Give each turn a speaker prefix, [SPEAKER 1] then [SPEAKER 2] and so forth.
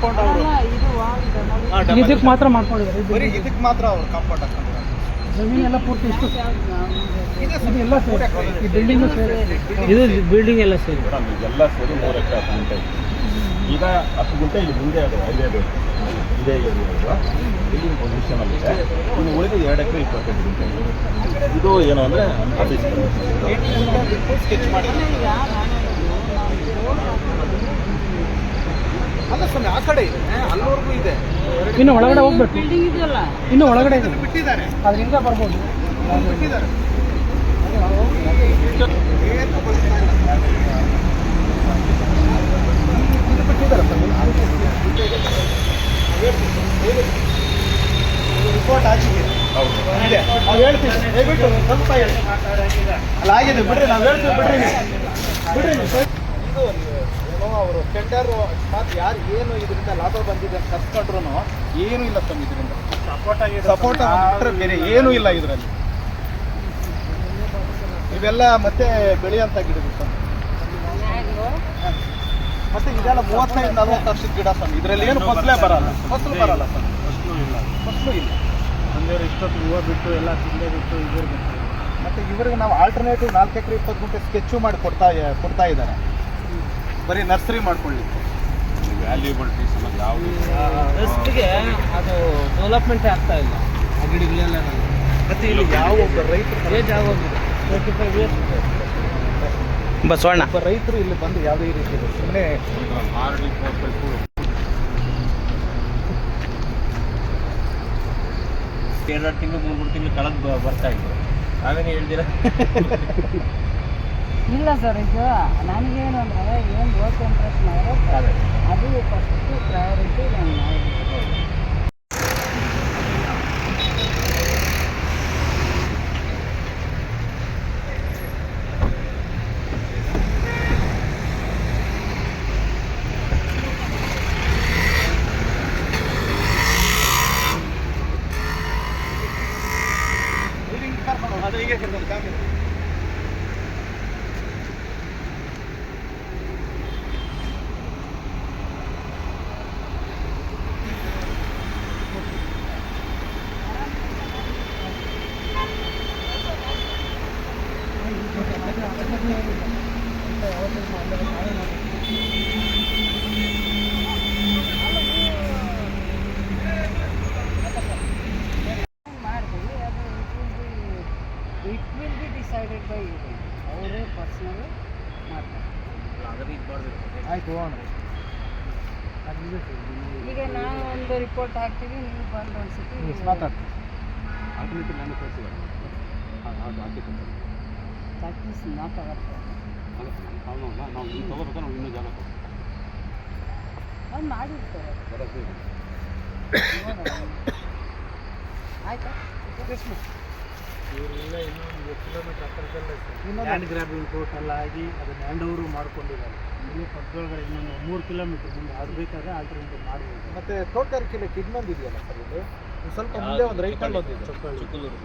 [SPEAKER 1] Compound ಅವರು
[SPEAKER 2] ಇದಕ್ಕೆ ಮಾತ್ರ ಮಾಡ್ಕೊಂಡಿದ್ದಾರೆ.
[SPEAKER 1] ಬರೀ ಇದಕ್ಕೆ ಮಾತ್ರ ಅವರು ಕಾಂಪೌಂಡ್ ಹಾಕೊಂಡಿದ್ದಾರೆ
[SPEAKER 2] ಜಮೀನು ಎಲ್ಲ ಪೂರ್ತಿ ಇಷ್ಟು.
[SPEAKER 1] ಇದೆ ಸರ್.
[SPEAKER 2] ಈ ಬಿಲ್ಡಿಂಗು ಸೇರಿ.
[SPEAKER 3] ಇದು. ಬಿಲ್ಡಿಂಗ್ ಎಲ್ಲ ಸೇರಿ.
[SPEAKER 4] ಮೇಡಮ್ ಇದೆಲ್ಲ ಸೇರಿ ಮೂರು ಎಕರೆ ಹತ್ತು ಗುಂಟೆ ಈಗ ಹತ್ತು ಗುಂಟೆ ಇಲ್ಲಿ ಮುಂದೆ ಅದು ಹೈವೇ ಬೇಕು ಇದೇ ಏರಿಯಾ ಇಲ್ಲಿ ಪೊಸಿಷನಲ್ಲಿ ಇದೆ. ಇನ್ನು ಉಳಿದ ಎರಡು ಎಕರೆ ಇಪ್ಪತ್ತೈದು ಗುಂಟೆ ಇದು. ಏನು ಅಂದರೆ ಆಫೀಸ್
[SPEAKER 1] ಸ್ಕೆಚ್ ಮಾಡಿ ಅಲ್ಲ ಸ್ವಾಮಿ ಆ ಕಡೆ ಇದೆ. ಅಲ್ಲಿವರೆಗೂ ಇದೆ.
[SPEAKER 2] ಇನ್ನು ಒಳಗಡೆ ಹೋಗ್ಬೇಕು. ಇನ್ನು ಒಳಗಡೆ ಇದೆ.
[SPEAKER 1] ಬಿಟ್ಟಿದ್ದಾರೆ.
[SPEAKER 2] ಅದರಿಂದ ಬರ್ಬೋದು.
[SPEAKER 1] ಬಿಟ್ಟಿದ್ದಾರೆ. ರಿಪೋರ್ಟ್ ಆಗಿದೆ. ನಾವು ಹೇಳ್ತೀವಿ ದಯವಿಟ್ಟು ಸ್ವಲ್ಪ ಹೇಳಿ. ಅಲ್ಲ ಆಗಿದೆ. ಬಿಡ್ರಿ ನಾವು ಹೇಳ್ತೀವಿ. ಬಿಡ್ರಿ. ಬಿಡ್ರಿ ಏನೋ ಅವರು. ಟೆಂಡರ್ ಅಕಸ್ಮಾತ್ ಯಾರು ಏನು ಇದರಿಂದ ಲಾಭ ಬಂದಿದೆ ಅಂತ ಕರ್ಸ್ಕೊಂಡ್ರು ಏನೂ ಇಲ್ಲ ತಮ್ಮ ಇದರಿಂದ. ಸಪೋರ್ಟ್ ಆಗಿ ಸಪೋರ್ಟ್ ಬಿಟ್ಟರೆ ಬೇರೆ ಏನೂ ಇಲ್ಲ ಇದರಲ್ಲಿ. ಇವೆಲ್ಲ ಮತ್ತೆ ಬೆಳೆಯಂತ ಗಿಡಗಳು ಸರ್ ಮತ್ತೆ ಇದೆಲ್ಲ ಮೂವತ್ತೈದು ನಲವತ್ತು ವರ್ಷದ ಗಿಡ ಸ್ವಾಮಿ. ಇದರಲ್ಲಿ ಏನು ಫಸಲೇ ಬರಲ್ಲ. ಫಸಲು ಬರಲ್ಲ ಸ್ವಾಮಿ. ಫಸಲು ಇಲ್ಲ.
[SPEAKER 3] ಅಂದ್ರೆ ಇಷ್ಟೊತ್ತು ಹೂವು ಬಿಟ್ಟು ಎಲ್ಲ ತಿಂದೆ ಬಿಟ್ಟು ಇದಿರ್ಬೇಕು
[SPEAKER 1] ಮತ್ತೆ ಇವರಿಗೆ ನಾವು ಆಲ್ಟರ್ನೇಟಿವ್ ನಾಲ್ಕು ಎಕರೆ ಇಪ್ಪತ್ತು ಗುಂಟೆ ಸ್ಕೆಚ್ಚು ಮಾಡಿ ಕೊಡ್ತಾ ಕೊಡ್ತಾ ಇದ್ದಾರೆ. ಬರೀ ನರ್ಸರಿ ಮಾಡ್ಕೊಳ್ಳಿಕ್ಕೆ
[SPEAKER 4] ವ್ಯಾಲ್ಯೂಬಲ್ ಟ್ರೀಸ್ ಅನ್ನೋದು ಯಾವುದು
[SPEAKER 3] ಅದು ಡೆವಲಪ್ಮೆಂಟ್ ಆಗ್ತಾ ಇಲ್ಲ. ಆ ಗಿಡಗಳೆಲ್ಲ
[SPEAKER 1] ಮತ್ತೆ ಇಲ್ಲಿ ಯಾವ ಒಬ್ಬ ರೈತರು
[SPEAKER 3] ಏಜ್ ಆಗೋಗಿದೆ. Twenty five years Basavanna.
[SPEAKER 1] ಒಬ್ಬ ರೈತರು ಇಲ್ಲಿ ಬಂದು ಯಾವುದೇ ರೀತಿ ಸುಮ್ಮನೆ
[SPEAKER 3] ಎರಡು ತಿಂಗಳು ಮೂರು ಮೂರು ತಿಂಗಳು ಕಳೆದು ಬರ್ತಾ ಇದ್ರು. ನಾವೇನು ಹೇಳ್ದಿರ
[SPEAKER 5] ಇಲ್ಲ ಸರ್ ಇದು ನನಗೇನು ಅಂದರೆ ಏನು ಓಕೆ ಇಂಟ್ರೆಸ್ಟ್ ಮಾಡಿದ್ರೆ ಅದು ಫಸ್ಟು ಪ್ರಯಾರಿಟಿ ನಾನು
[SPEAKER 1] ಅದು ಹೀಗೆ ಕರ್ಕೊಂಡು ಕಾಮಿಡಿ.
[SPEAKER 5] ಮಾಡ್ತೀವಿ ಅದು it will be decided by ಅವರೇ ಪರ್ಸ್ನಲ್ ಮಾಡ್ತಾರೆ
[SPEAKER 1] ಆಯ್ತು
[SPEAKER 5] ಈಗ ನಾನು ಒಂದು ರಿಪೋರ್ಟ್ ಹಾಕ್ತೀವಿ ನೀವು ಬಂದು ಅನ್ಸುತ್ತೆ
[SPEAKER 1] ಮಾತಾಡ್ತೀನಿ
[SPEAKER 4] ಆಲ್ಟರ್ನೇಟಿವ್ ಲ್ಯಾಂಡ್ ಕಳಿಸಿದ್ದಾರೆ
[SPEAKER 5] ನಾಟ್ ಅವರ್
[SPEAKER 4] ನಾವು ಇಲ್ಲಿ ತಗೋಬೇಕಾದ್ರೆ ನಾವು ಇನ್ನೂ ಜಾಗ
[SPEAKER 5] ಅದು ಮಾಡಿರ್ತಾರೆ ಆಯ್ತಾ
[SPEAKER 2] ಇವರೆಲ್ಲ ಇನ್ನೊಂದು ಕಿಲೋಮೀಟ್ರ್ ಹತ್ತಿರದಲ್ಲೇ ಲ್ಯಾಂಡ್ ಗ್ರಾಬಿಂಗ್ ಎಲ್ಲ ಆಗಿ ಅದನ್ನ ಹ್ಯಾಂಡ್ ಓವರು ಮಾಡ್ಕೊಂಡಿದ್ದಾರೆ. ಇಲ್ಲಿ ಪಕ್ಕದೊಳಗಡೆ ಇನ್ನೊಂದು ಮೂರು ಕಿಲೋಮೀಟರ್ ಮುಂದೆ ಅದು ಬೇಕಾದ್ರೆ ಆಲ್ಟರ್ನೇಟಿವ್ ಮಾಡ್ಬೋದು.
[SPEAKER 1] ಮತ್ತೆ ತೋಟಗಾರಿಕೆ ಇಲಾಖೆ ಇನ್ನೊಂದು ಇದೆಯಲ್ಲ ಸರ್ ಇದು? ಸ್ವಲ್ಪ ಮುಂದೆ ಒಂದು ರೈತಲ್ಲಿ
[SPEAKER 2] ಬಂದಿದೆ
[SPEAKER 3] ಚಿಕ್ಕಲೂರು.